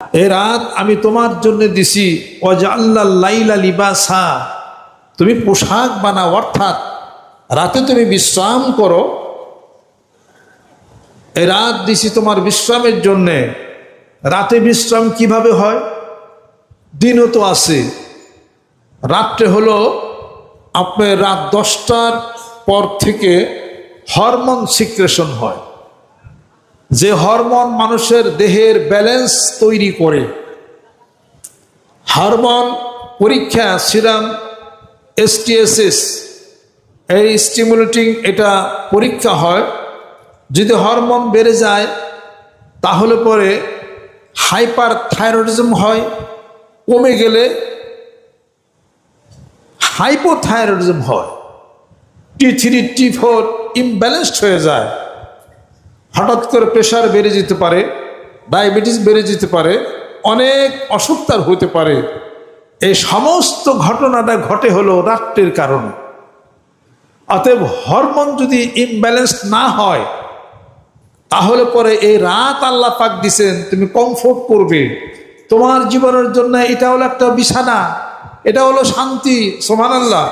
এ রাত আমি তোমার জন্য দিছি লাইলা লিবাসা। তুমি পোশাক বানাও, অর্থাৎ রাতে তুমি বিশ্রাম করো। এ রাত দিছি তোমার বিশ্রামের জন্যে। রাতে বিশ্রাম কীভাবে হয়? দিনও তো আছে। রাত্রে হলো আপনার রাত দশটার পর থেকে হরমোন সিক্রেশন হয়। যে হরমোন মানুষের দেহের ব্যালেন্স তৈরি করে। হরমোন পরীক্ষা সিরাম এসটিএসএস এই স্টিমুলেটিং এটা পরীক্ষা হয়। যদি হরমোন বেড়ে যায়, তাহলে পরে হাইপার থাইরয়েডিজম হয়, কমে গেলে হাইপোথাইরয়েডিজম হয়। T three, T four imbalanced হয়ে যায়। হঠাৎ করে প্রেশার বেড়ে যেতে পারে ডায়াবেটিস বেড়ে যেতে পারে, অনেক অসুখ তার হতে পারে। এই সমস্ত ঘটনাটা ঘটে হলো রাত্রের কারণে। অতএব হরমোন যদি ইমব্যালেন্স না হয়, তাহলে পরে এই রাত আল্লাহ পাক দিছেন, তুমি কমফোর্ট করবে। তোমার জীবনের জন্য এটা হলো একটা বিছানা, এটা হলো শান্তি সোমান আল্লাহ